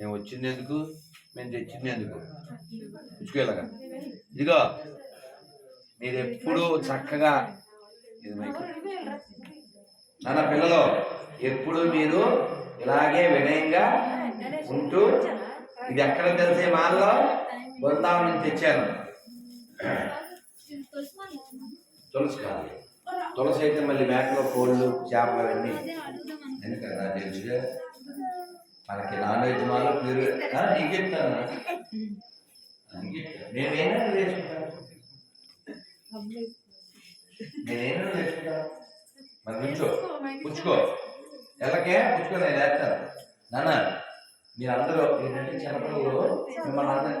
మేము వచ్చింది ఎందుకు? మేము తెచ్చింది ఎందుకు? ఇదిగో మీరు ఎప్పుడు చక్కగా ఇది మైకు. నాన్న పిల్లలు ఎప్పుడు మీరు ఇలాగే వినయంగా ఉంటూ ఇది ఎక్కడ తెలిసే మాల్లో బృందావనం నుంచి తెచ్చాను తులసి కాదు తులసి అయితే మళ్ళీ మేకలో కోళ్ళు చేపలు అవన్నీ. ఎందుకంటే నాకు తెలుసుగా మనకి నాన్ వెజ్ మాలో ఆ, నీకు చెప్తాను. నేనేనా వేసుకుంటాను నేనేనా మరి నుంచో పుచ్చుకో ఎల్లకే పుచ్చుకో నేను వేస్తాను నాన్న మీరందరూ ఏంటంటే చిన్నపిల్లలు మిమ్మల్ని అందరూ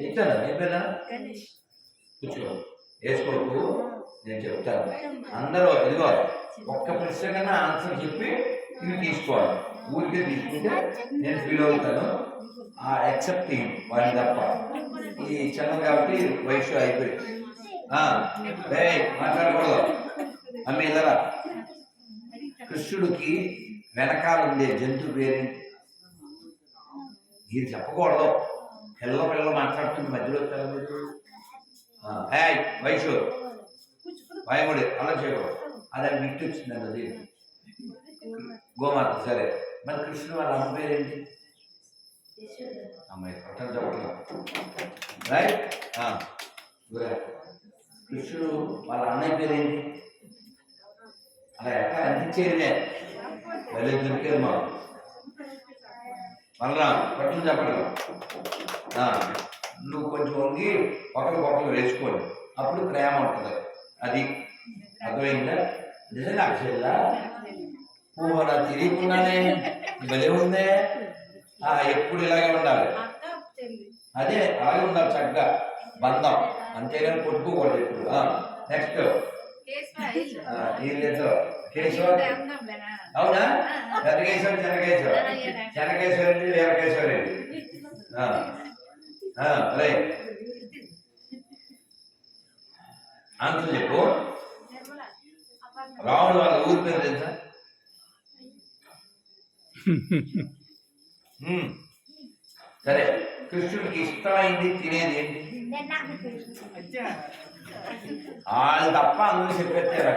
ఇచ్చాను? ఏం పేరా కూర్చో. వేసుకోకు. నేను చెప్తాను. అందరూ ఇదిగో ఒక్క ప్రశ్న కన్నా ఆన్సర్ చెప్పి ఇవి తీసుకోవాలి ఊరికే తీసుకుంటే నేను ఫీల్ అవుతాను. ఆ ఎక్సెప్ట్ వాడిని తప్ప. ఈ చిన్న కాబట్టి వయసు ఏయ్, మాట్లాడకూడదు. అమ్మ ఇల్లరా కృష్ణుడికి వెనకాల ఉండే జంతు పేరేంటి? మీరు చెప్పకూడదు. పిల్ల పిల్ల మాట్లాడుతుంది మధ్యలో ఏయ్ వయసు. భయముడి అలా చేయకూడదు. అదే మిట్టి వచ్చిందండి అది గోమాత సరే. మరి కృష్ణుడు వాళ్ళ అమ్మ పేరేంటి? అమ్మాయి పట్టణం చెప్పట్లేదు రైట్ కృష్ణుడు వాళ్ళ అన్నయ్య పేరేంటి? అలా ఎక్కడ? అందించేదిలే వెళ్ళి దొరికేది మా బలరాం పట్టును చెప్పలేదు నువ్వు కొంచెం వంగి ఒకరికి ఒకరు వేసుకోండి. అప్పుడు ప్రేమ ఉంటుంది. అది. అర్థమైందా? నిజంగా అక్షయ్యా ఓ నా తెలియకుండానే భలే ఉందే. ఆ, ఎప్పుడు ఇలాగే ఉండాలి. అదే అలాగే ఉండాలి చక్కగా. బంధం. అంతేగాని కొట్టుకోకూడదు ఇప్పుడు నెక్స్ట్ కేశవ అవునా? పెద్దకేశ్వర చెనకేశ్వర చెనకేశ్వరండి వీరకేశ్వరండి రైట్ ఆన్సర్ చెప్పు. రాముడు వాళ్ళ ఊరి పేరు తెలుసా. సరే కృష్ణుడికి ఇష్టమైంది తినేది ఏంటి? వాళ్ళు తప్ప అందరూ చెప్పేస్తారు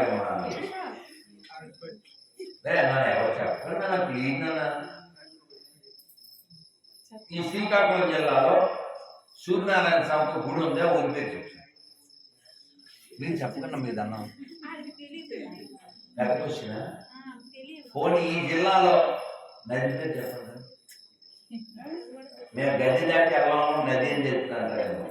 ఈ శ్రీకాకుళం జిల్లాలో సూర్యనారాయణ స్వామికి గుడి ఉందే? ఊరి పేరు చెప్తాను మీరు చెప్పకుండా మీరు అన్నాం. పెద్ద క్వశ్చన్. పోనీ ఈ జిల్లాలో నది పేరు చెప్పండి మేము గది దాటి వెళ్ళాము నది అని చెప్తున్నాను కదా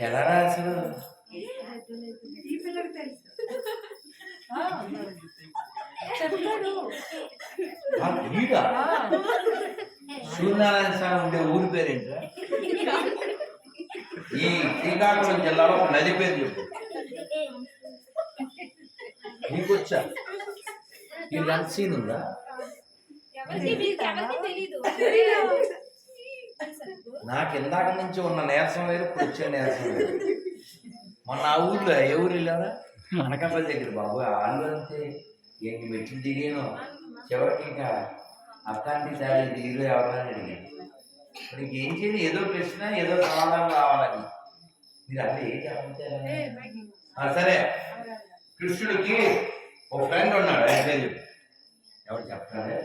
ఎలా రాశారు ఆ, వీడా సూర్యనారాయణ స్వామి ఉండే ఊరి పేరేంటా ఈ శ్రీకాకుళం జిల్లాలో ఒక నది పేరు చెప్పు. నీకు వచ్చా ఈ లంచ్ సీన్ ఉందా? నాకు ఇందాక నుంచి ఉన్న నీరసం వేరు ఇప్పుడు వచ్చే నీరసం వేరు. మొన్న ఆ ఊర్లో ఏ ఊరు వెళ్ళారా అనకాపల్లి దగ్గర బాబు వాళ్ళు అంతే. ఏంటి మెట్లు దిగాను? చివరికి ఇంకా అత్తాంటి దాడి దిగులు ఎవరని అడిగాను ఇప్పుడు ఏం చేయాలి? ఏదో ప్రశ్న ఏదో సమాధానం రావాలని. మీరు అసలు ఏం సరే. కృష్ణుడికి ఒక ఫ్రెండ్ ఉన్నాడు ఆయన పేరు. ఎవరు చెప్తారా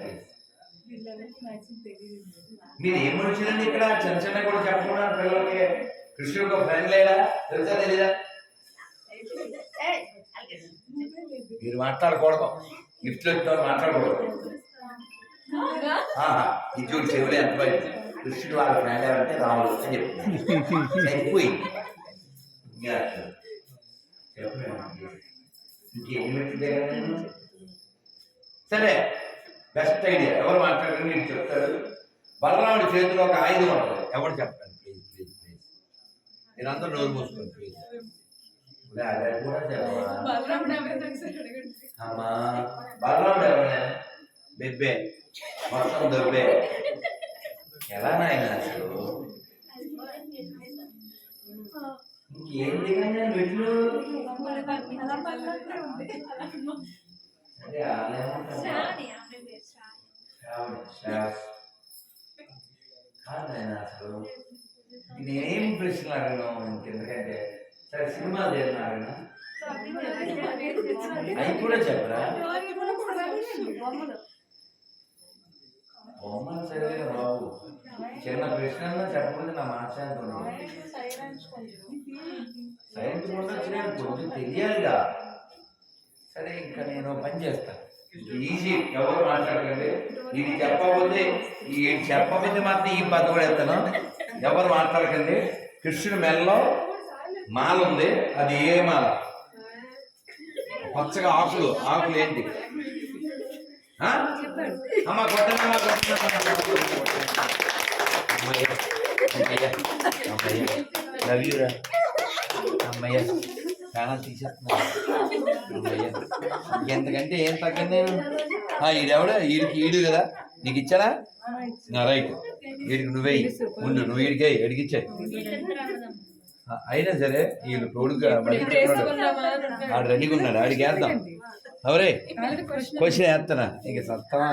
మీరు ఏం మనుషులండి ఇక్కడ? చిన్న చిన్న కూడా చెప్పకుండా పిల్లలకి కృష్ణుడికి ఒక ఫ్రెండ్ లేడా తెలుసా తెలీదా? మీరు మాట్లాడకూడదు. గిఫ్ట్లు వాళ్ళు మాట్లాడకూడదు. ఇది చెవులు ఎంత పోయింది కృష్ణుడు వాళ్ళ ఫ్రెండ్ ఎవరంటే రాముడు అని చెప్తుంది చనిపోయింది ఇంకా పెట్టిందే నేను సరే బెస్ట్ ఐడియా ఎవరు మాట్లాడారు మీరు చెప్తారు బలరాముడి చేతిలో ఒక ఆయుధం ఉంటుంది. ఎవరు చెప్తారు ప్లీజ్ ప్లీజ్ ప్లీజ్ మీరందరూ నోరు మూసుకోండి ప్లీజ్ అదే కూడా అమ్మా బలరాముడు ఎవరైనా బెబ్బే మొత్తం దొబ్బే. ఎలా నాయన అసలు? ఇంకేం దిగండి మెట్లు. కాదు నాయన అసలు. నేనేం ప్రశ్నలు అడగను ఇంకెందుకంటే సరే సినిమాలు ఏదైనా అడగనా? అవి కూడా చెప్పరా? బొమ్మలు సరే బాబు చిన్న ప్రశ్నల్లో చెప్పకుండా నా మాట్లాడుతున్నాను ఉంది సైన్స్ కూడా కొంచెం తెలియాలిగా. సరే ఇంకా నేను పని చేస్తాను ఈజీ ఎవరు మాట్లాడకండి. ఇది చెప్పకపోతే ఈ చెప్పకపోతే మాత్రం ఈ పద కూడా ఎత్తాను ఎవరు మాట్లాడకండి. కృష్ణుడి మెల్లో మాల ఉంది. అది ఏ మాల? పచ్చగా ఆకులు. ఆకులు ఏంటి? అమ్మ కొట్టండి అమ్మ, కొట్టండి అమ్మ. అమ్మయ్య అమ్మయ్య అమ్మయ్య. లవ్ యూ రా. అమ్మయ్య చాలా తీసేస్తున్నా అమ్మయ్య ఎంతకంటే ఏం తగ్గండి ఆ ఈడెవడు? ఈడికి ఈడు కదా. నీకు ఇచ్చారా నా రైట్. వీడికి నువ్వే. ఉండు నువ్వు వీడికే ఎడిగిచ్చే అయినా సరే వీళ్ళు కొడుకు ఆడు రెడీగా ఉన్నాడు. ఆడికి వేద్దాం. అవరే క్వశ్చన్ వేస్తానా ఇక సత్తమా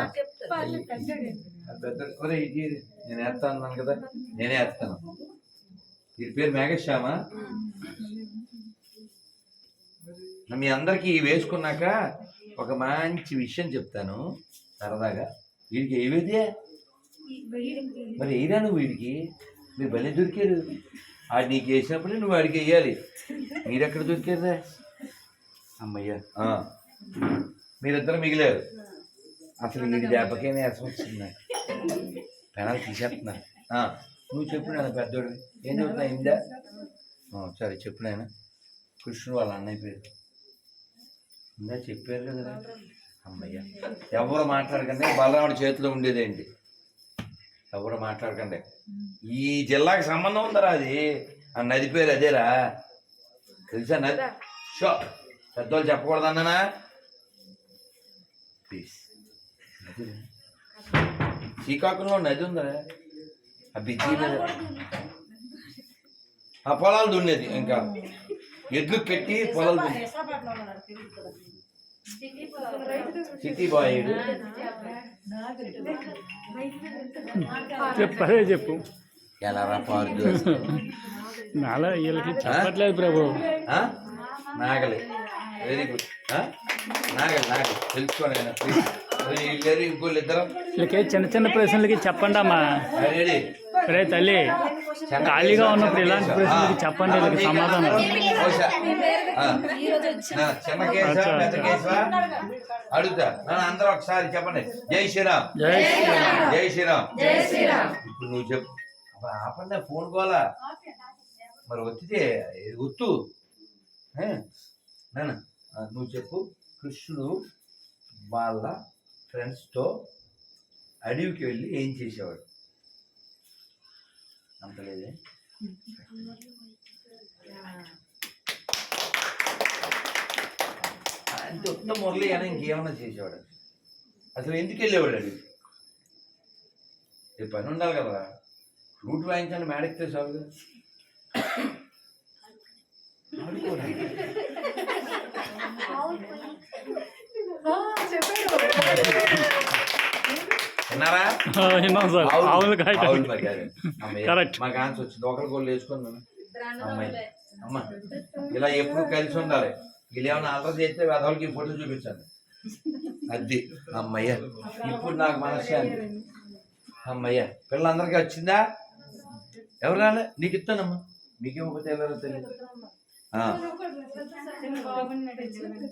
పెద్ద ఒరే ఇది. నేను వేస్తా అన్నాను కదా నేనే వేస్తాను వీరి పేరు మేఘశ్యామా మీ అందరికీ వేసుకున్నాక ఒక మంచి విషయం చెప్తాను సరదాగా వీడికి ఏవేదే మరి ఏదా నువ్వు వీడికి మీరు భలే దొరికారు ఆడు నీకు వేసినప్పుడే నువ్వు వాడికి వేయాలి మీరు ఎక్కడ దొరికారా అమ్మయ్య. మీరిద్దరు మిగిలారు. అసలు వీడి దెబ్బకే నేసం వచ్చింది. పెనాలు తీసేస్తున్నా నువ్వు చెప్పు నాన్న పెద్దోడు ఏం చెప్తున్నా ఇందా? సరే చెప్పు నాయన. కృష్ణుడు వాళ్ళ అన్నయ్య పేరు. ఇందా చెప్పారు కదా అమ్మయ్య. ఎవరు మాట్లాడకండి బలరాముడి చేతిలో ఉండేదేంటి ఎవరు మాట్లాడకండి. ఈ జిల్లాకి సంబంధం ఉందరా అది? ఆ నది పేరు అదేరా? తెలుసా నది? షో పెద్దోళ్ళు చెప్పకూడదు నదిరా. శ్రీకాకుళంలో నది ఉందా ఆ బిజీ నది ఆ పొలాలు దున్నేది ఇంకా. ఎడ్లు పెట్టి పొలాలు దున్నేది సిటీ బాయ్ ఈడు. చెప్పు ఎలా. నాలా వీళ్ళకి చెప్పట్లేదు ప్రభు. ఆ? నాగలి. వెరీ గుడ్ వీళ్ళకి చిన్న చిన్న ప్రశ్నలకి చెప్పండి అమ్మా. రే తల్లి ఖాళీగా ఉన్నప్పుడు ఇలాంటి ప్రశ్నలకి చెప్పండి వీళ్ళకి సమాధానం. అడుగుతా. నన్ను అందరూ ఒకసారి చెప్పండి. జై శ్రీరామ్. జై శ్రీరామ్. జై శ్రీరామ్. జై శ్రీరామ్. ఇప్పుడు నువ్వు చెప్పు. ఆపండి ఫోన్ కోలా మరి వచ్చితే ఒత్తు? నాన్న నువ్వు చెప్పు. కృష్ణుడు వాళ్ళ ఫ్రెండ్స్తో అడవికి వెళ్ళి ఏం చేసేవాడు? అంతలేదే అంటే ఉత్త మురళి అని ఇంకేమన్నా చేసేవాడు? అసలు ఎందుకు వెళ్ళేవాడు అడిగి ఈ పని ఉండాలి కదా. ఫ్లూట్ వాయించాలి మేడెక్తే చాలు విన్నారా? విన్నాం సార్. ఆవులు. కాయటం. Correct. మాకు ఆన్సర్ వచ్చింది. ఒకరి గోళ్ళు వేసుకున్నాను అమ్మాయి. అమ్మ ఇలా ఎప్పుడు కలిసి ఉండాలి? వీళ్ళు ఏమైనా అల్లరి చేస్తే వెధవులకి ఫోటో చూపించండి. అది. అమ్మయ్య ఇప్పుడు నాకు మనశ్శాంతి. అమ్మయ్య పిల్లలందరికీ వచ్చిందా? ఎవరు రాలే? నీకు ఇస్తానమ్మా. మీకు ఇవ్వకపోతే ఎవరో తెలియదు.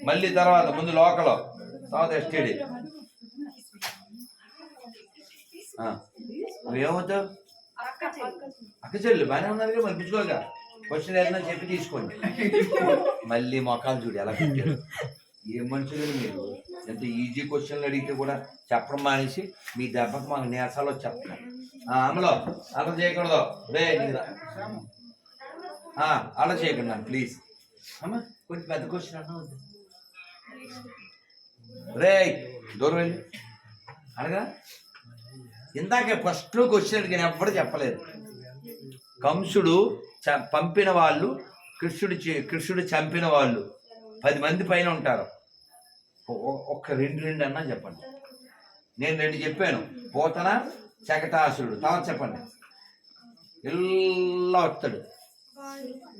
మళ్ళీ తర్వాత ముందు లోకల్ తర్వాత ఎస్టీడీ ఏమవుతావు? అక్క చెల్లి బాగానే ఉన్నారు పంపించుకోగా క్వశ్చన్ ఏదైనా చెప్పి తీసుకోండి. మళ్ళీ మొఖాలు చూడు ఎలా పెట్టారు. ఏం మనుషులు మీరు? ఎంత ఈజీ క్వశ్చన్లు అడిగితే కూడా చెప్పడం మానేసి మీ దెబ్బకు మాకు నేసాలో చెప్తాను అమలో. అర్థం చేయకూడదు. రే అలా చేయకుండా ప్లీజ్. అమ్మ కొంచెం పెద్ద క్వశ్చన్ అన్న వద్దు రే దూరం వెళ్ళి. అనగా ఇందాక ఫస్ట్ క్వశ్చన్ అడిగిన ఎవ్వరు చెప్పలేదు. కంసుడు పంపిన వాళ్ళు కృష్ణుడు చే- కృష్ణుడు చంపిన వాళ్ళు పది మంది పైన ఉంటారు. ఒక్క రెండు రెండు అన్నా చెప్పండి. నేను రెండు చెప్పాను. పోతన చకటాసురుడు తర్వాత చెప్పండి. ఇలా వస్తాడు.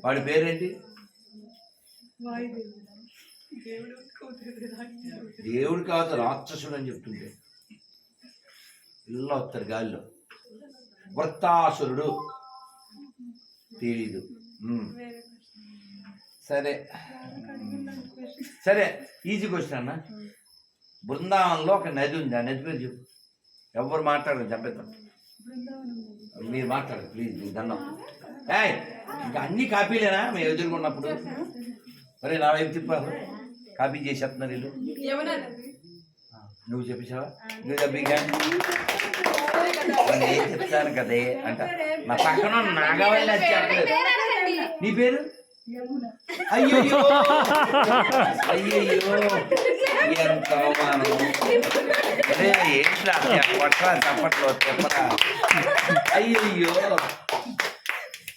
వాడి పేరేంటి? దేవుడు కాదు రాక్షసుడు అని చెప్తుంటే. ఇలా వస్తారు గాలిలో. వృత్తాసురుడు. తెలీదు. సరే. సరే ఈజీ క్వశ్చన్ అన్న. బృందావనంలో ఒక నది ఉంది. ఆ నది పేరు చెప్పు. ఎవరు మాట్లాడరు? చంపేద్దాం మీరు మాట్లాడరు ప్లీజ్ మీకు దండం. ఏయ్! ఇంకా అన్ని కాపీలేనా? మేము ఎదుర్కొన్నప్పుడు. మరి నా వైపు తిప్పారు కాపీ చేసేస్తున్నారు వీళ్ళు. నువ్వు చెప్పేసావా నువ్వు చెప్పిగా నేను చెప్తాను కదే అంట. నా పక్కన నాగవల్లి అది చెప్పలేదు. నీ పేరు? అయ్యయ్యో. అయ్యయ్యో. ఎంత అవమానం. ఏంట్రా? చెప్పట్రా చెప్పట్లో చెప్పరా? అయ్యయ్యో.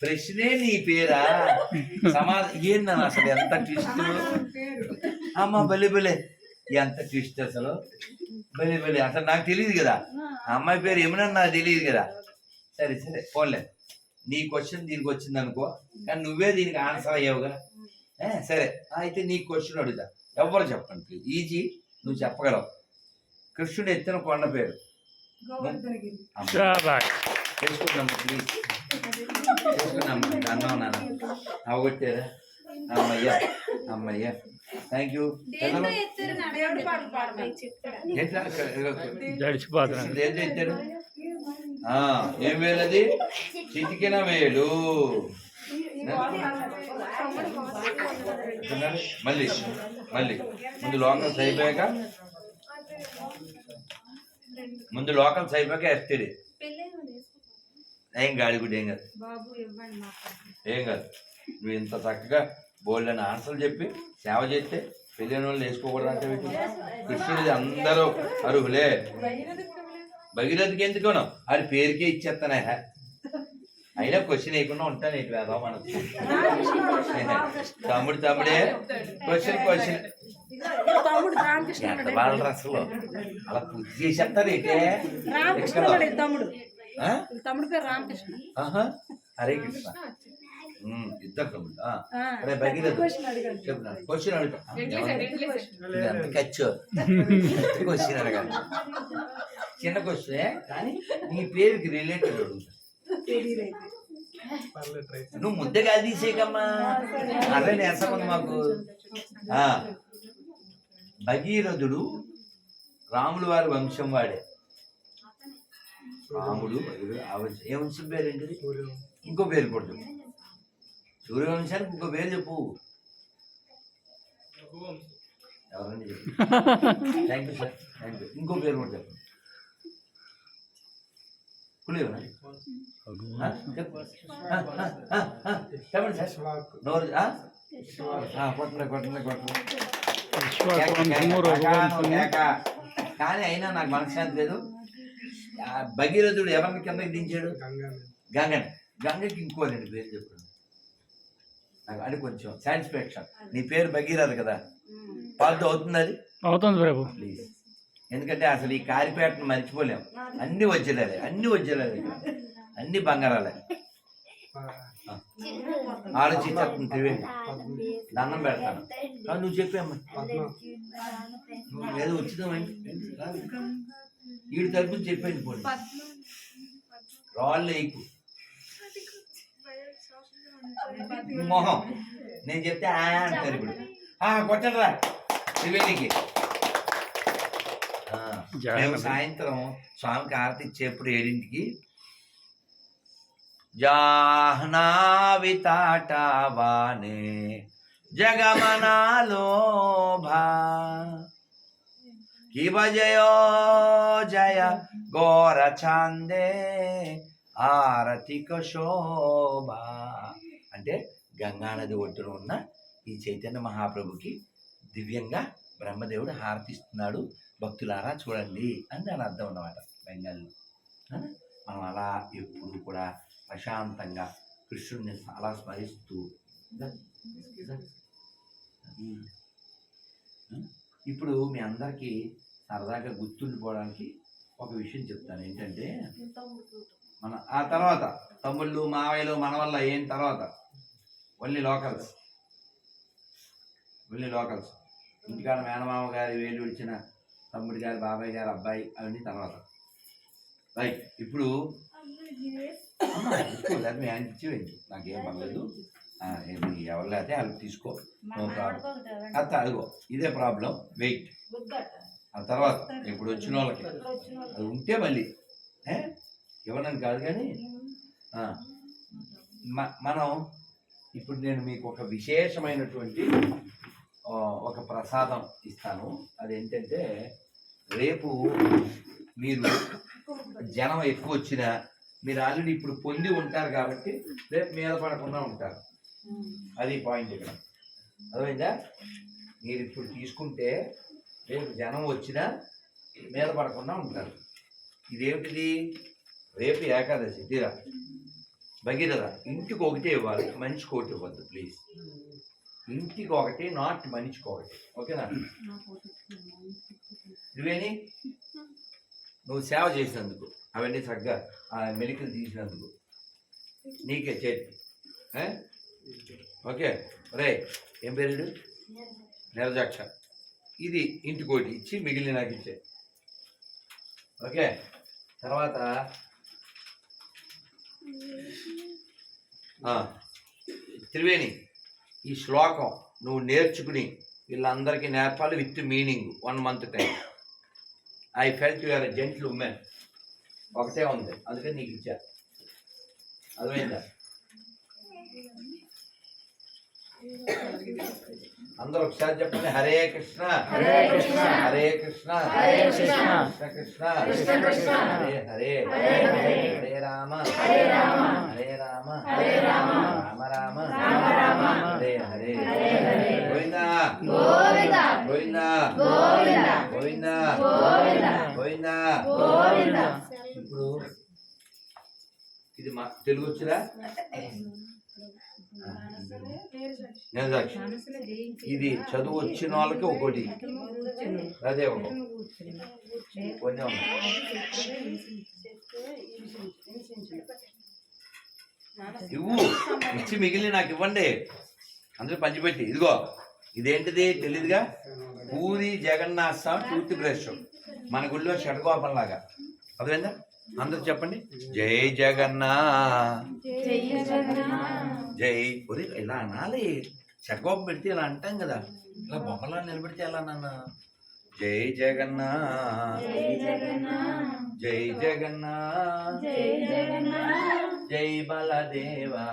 ప్రశ్నే నీ పేరా? సమాధానం ఏందన్న అసలు ఎంత ట్విస్ట్ అమ్మ బలి బలే. ఎంత ట్విస్ట్ అసలు? బలి బలి. అసలు నాకు తెలియదు కదా. అమ్మాయి పేరు ఏమన్నా నాకు తెలియదు కదా. సరే సరే పోలే నీ క్వశ్చన్ దీనికి వచ్చింది అనుకో. కానీ నువ్వే దీనికి ఆన్సర్ అయ్యావుగా. సరే. అయితే నీ క్వశ్చన్ అడుగుదా ఎవ్వరు చెప్పండి ఈజీ. నువ్వు చెప్పగలవు. కృష్ణుడు ఎత్తిన కొండ పేరు. తెలుసుకుందాం ప్లీజ్ తెలుసుకుందాం అన్నం నాన్న అవగొట్టారా అమ్మయ్యా అమ్మయ్యా థ్యాంక్ యూ ఎట్లా జడిచిపోతున్నాను దేంతో ఏం వేలది చిటికిన వేలు మళ్ళీ మళ్ళీ ముందు లోకల్స్ అయిపోయాక ముందు లోకల్స్ అయిపోయాక ఎస్టీడీ ఏం గాడి గుడి ఏం కాదు. ఏం కాదు. నువ్వు ఇంత చక్కగా బోల్డ్ అని ఆన్సర్లు చెప్పి సేవ చేస్తే పెళ్ళైన వాళ్ళు వేసుకోకూడదు అంటే కృష్ణుడిది అందరూ అర్హులే. భగీరథకి ఎందుకును అది పేరుకే ఇచ్చేస్తానే. అయినా క్వశ్చన్ వేయకుండా ఉంటాను ఇటు వేదా మన తమ్ముడు తమ్ముడే. Question question. ఎంత వాళ్ళ అసలు అలా పూర్తి చేసేస్తారు ఏంటే తమ్ముడు? తమ్ముడు పేరు రామకృష్ణ. హరే కృష్ణ. ఇద్దరు తమ్ముడు అరే భగీరథ క్వశ్చన్ ఖర్చు క్వశ్చన్ అడగాలి. చిన్న క్వశ్చన్ కానీ నీ పేరుకి రిలేటెడ్ నువ్వు ముద్దగా తీసేయకమ్మా అదే నేసం ఉంది మాకు. ఆ. భగీరథుడు రాములు వారి వంశం వాడే. రాముడు ఏ వంశం పేరు ఏంటిది? ఇంకో పేరు కూడా చెప్పు. సూర్యవంశానికి ఇంకో పేరు చెప్పు. ఎవరండి thank you sir thank you ఇంకో పేరు కూడా చెప్పు. చెప్పండి సార్ నోరు కొట్టలే కొట్టలే కొట్టలే. కానీ అయినా నాకు మనశ్శాంతి లేదు. భగీరథుడు ఎవరిని కిందకి దించాడు? గంగని. గంగకి ఇంకో రెండు పేరు చెప్పండి. నాకు అది కొంచెం సాటిస్ఫాక్షన్ నీ పేరు భగీరథ కదా? పాలతో అవుతుంది అది? అవుతుంది ప్రభు. ప్లీజ్ ఎందుకంటే అసలు ఈ కారిపేటను మర్చిపోలేం. అన్ని వజ్రాలే అన్ని వజ్రాలే అన్ని బంగారాలే. ఆలోచించేస్తుంది త్రివేణి దండం పెడతాను. నువ్వు చెప్పేమ్మా నువ్వు ఏదో వచ్చినామండి ఈడు తరపున చెప్పండి పోండి రాళ్ళు వేయకు మొహం. నేను చెప్తే ఆ అంటారు ఇప్పుడు. ఆ, కొట్టరా త్రివేణికి. మేము సాయంత్రం స్వామికి ఆరతి ఇచ్చేప్పుడు ఏడింటికి జాహ్నావి తాటావానే జగమనాలోభా. కివ జయో గోర చాందే ఆరతిక శోభ అంటే గంగానది ఒడ్డున ఉన్న ఈ చైతన్య మహాప్రభుకి దివ్యంగా బ్రహ్మదేవుడు హారతిస్తున్నాడు భక్తులారా చూడండి అని దాని అర్థం అన్నమాట బెంగాల్లో? మనం అలా ఎప్పుడు కూడా ప్రశాంతంగా కృష్ణుడిని అలా స్మరిస్తూ. ఇప్పుడు మీ అందరికీ సరదాగా గుర్తుండిపోవడానికి ఒక విషయం చెప్తాను. ఏంటంటే మన ఆ తర్వాత తమ్ముళ్ళు మావయ్యలు మన వల్ల ఏం తర్వాత ఓన్లీ లోకల్స్ ఓన్లీ లోకల్స్ ఇంటికాడ మేనమామ గారి వేలు విడిచిన తమ్ముడి గారి బాబాయ్ గారి అబ్బాయి అవన్నీ తర్వాత. రైట్ ఇప్పుడు లేదా మీ ఆయన ఇచ్చేయండి. నాకేం పర్లేదు. ఎవరు లేకపోతే వాళ్ళకి తీసుకో. అత్త అదిగో ఇదే ప్రాబ్లం వెయిట్ ఆ తర్వాత ఇప్పుడు వచ్చిన వాళ్ళకి అది ఉంటే మళ్ళీ. ఏ? ఇవ్వనని కాదు కానీ మనం ఇప్పుడు నేను మీకు ఒక విశేషమైనటువంటి ఒక ప్రసాదం ఇస్తాను. అదేంటంటే రేపు మీరు జనం ఎక్కువ వచ్చినా మీరు ఆల్రెడీ ఇప్పుడు పొంది ఉంటారు కాబట్టి రేపు మీద పడకుండా ఉంటారు. అది పాయింట్ ఇక్కడ. అర్థమైందా? మీరు ఇప్పుడు తీసుకుంటే రేపు జనం వచ్చినా మీద పడకుండా ఉంటారు. ఇదేమిటిది? రేపు ఏకాదశి తీరా? భగీరథ ఇంటికి ఒకటే ఇవ్వాలి మనిషికి ఒకటి ఇవ్వద్దు ప్లీజ్ ఇంటికి ఒకటి నాట్ మనిషికి ఒకటి. ఓకేనా? ఇవేని నువ్వు సేవ చేసినందుకు అవన్నీ చక్కగా ఆ మెలికలు తీసినందుకు. నీకే చేతి? ఓకే. రే ఏం పేరు? నీరజాక్ష ఇది ఇంటికోటి ఇచ్చి మిగిలిన నాకు ఇచ్చే. ఓకే? తర్వాత? త్రివేణి ఈ శ్లోకం నువ్వు నేర్చుకుని వీళ్ళందరికీ నేర్పాలి with meaning one month time. I felt your gents women. ఒకటే ఉంది అందుకని నీకు ఇచ్చా. అర్థమైందా? అందరూ ఒకసారి చెప్పండి హరే కృష్ణ హరే కృష్ణ. హరే కృష్ణ హరే కృష్ణ. కృష్ణ కృష్ణ కృష్ణ. హరే హరే హరే రామ హరే రామ. హరే రామ హరే రామ. రామ రామ రామ రామ. హరే హరే హరే హరే. గోవిందా గోవింద. గోవిందా గోవింద. గోవిందా గోవింద. గోవిందా గోవింద. ఇప్పుడు ఇది మా తెలుగు వచ్చిరా నిజాక్షి ఇది చదువు వచ్చిన వాళ్ళకి ఒకటి. అదే ఒక. ఇవ్వు. ఇచ్చి మిగిలిన నాకు ఇవ్వండి. అందరూ పంచిపెట్టి. ఇదిగో ఇదేంటిది తెలీదుగా? పూరి జగన్నాథ్ స్వామి టూత్ బ్రష్ మన గుళ్ళో షడ్గోపం లాగా అదేందా అందరూ చెప్పండి. జై జగన్నాథ్ జై ఒరే ఇలా అనాలి. షడ్గోపం పెడితే ఇలా అంటాం కదా. ఇలా బొమ్మలా నిలబెడితే ఎలా నాన్న? జై జగన్నాథ్ జై జగన్నాథ్ జై బలదేవా.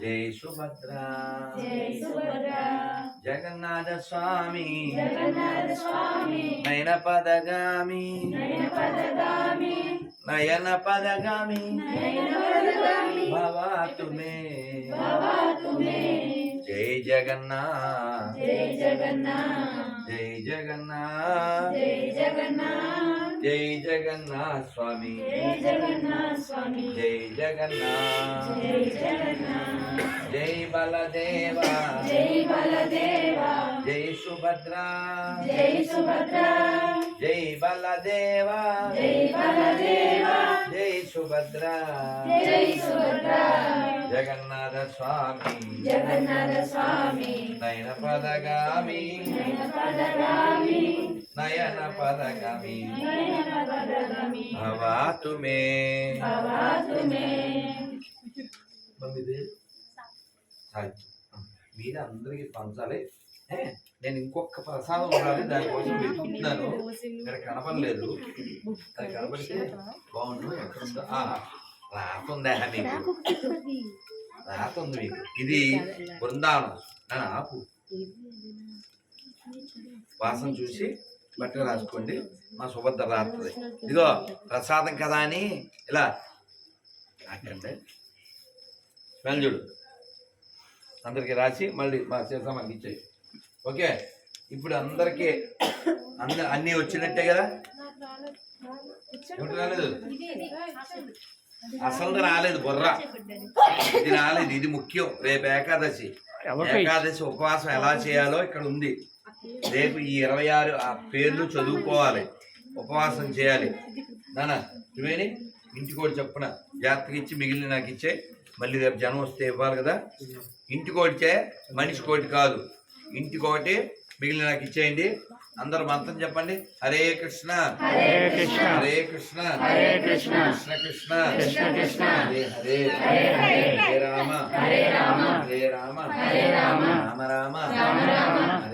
జై సుభద్ర. జగన్నాథ స్వామి నయన పదగామి నయన పదగామి భవాతు మే జై జగన్నాథ్. జై జగన్నాథ్. జై జగన్నాథ్ జై జగన్నాథ్ జై జగన్నాథ్ స్వామి. జై జగన్నాథ్ స్వామి. జై జగన్నాథ్ జై జగన్నాథ్ జై బలదేవా. జై బలదేవా. జై సుభద్ర. జై సుభద్ర. జై బలదేవా. జై బలదేవా. జై సుభద్ర. జై సుభద్ర. జగన్నాథ స్వామి. జగన్నాథ స్వామి. నయన పదగామి నయన పదగామి నయన పదగామి నయన పదగామి భవాతు మే భవాతు మే. మీరు అందరికి పంచాలి. నేను ఇంకొక ప్రసాదం ఉండాలి దానికోసం వెతుకుతున్నాను ఇక్కడ కనపడలేదు. అది కనపడితే బాగుండు ఎక్కడ ఉందో. ఆ, రాత ఉందా మీకు రాత ఉంది మీకు ఇది బృందావనం. నన్ను ఆపు. వాసన చూసి బట్టలు రాసుకోండి. మా సుభద్ర రాస్తుంది ఇదిగో ప్రసాదం కదా అని ఇలా నాకండి స్మెల్ చూడు. అందరికి రాసి మళ్ళీ మా సీతమ్మకి ఇచ్చేయి. ఓకే? ఇప్పుడు అందరికీ అందరు అన్నీ వచ్చినట్టే కదా? ఏమిటి రాలేదు? అసలు రాలేదు బుర్ర. ఇది రాలేదు. ఇది ముఖ్యం. రేపు ఏకాదశి. ఏకాదశి ఉపవాసం ఎలా చేయాలో ఇక్కడ ఉంది. రేపు ఈ ఇరవై ఆరు ఆ పేర్లు చదువుకోవాలి. ఉపవాసం చేయాలి. నాన్న నువ్వేని? ఇంటికి కూడా చెప్పున జాగ్రత్తగా ఇచ్చి మిగిలిన నాకు ఇచ్చే. మళ్ళీ రేపు జనం వస్తే ఇవ్వాలి కదా. ఇంటికి ఒకటిచే మనిషి కోటి కాదు. ఇంటికి ఒకటి మిగిలిన నాకు ఇచ్చేయండి. అందరు మంత్రం చెప్పండి. హరే కృష్ణ. హరే కృష్ణ. హరే కృష్ణ. హరే కృష్ణ. కృష్ణ కృష్ణ. కృష్ణ కృష్ణ. హరే హరే. హరే రామ. హరే రామ. హరే రామ. హరే రామ. రామ రామ. రామ రామ.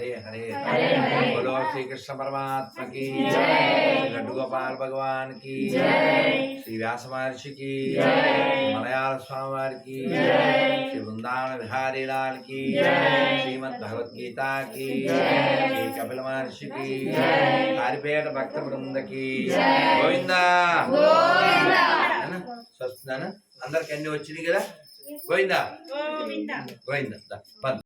హరే హరే హరే హరే బోలో శ్రీకృష్ణ పరమాత్మ की జై లడ్డు గోపాల్ భగవాన్ की జై శ్రీ వ్యాస మహర్షికి జై మలయాళ స్వామి వారికి జై శ్రీ బృందావన బిహారీ లాల్ की జై శ్రీమద్ భగవద్గీత की జై శ్రీ కపిల మహర్షికి జై కారిపేట భక్త బృందకి జై గోవిందా గోవిందా స్వస్తి అందరికి అన్ని వచ్చినాయి కదా గోవిందా గోవిందా దా, పద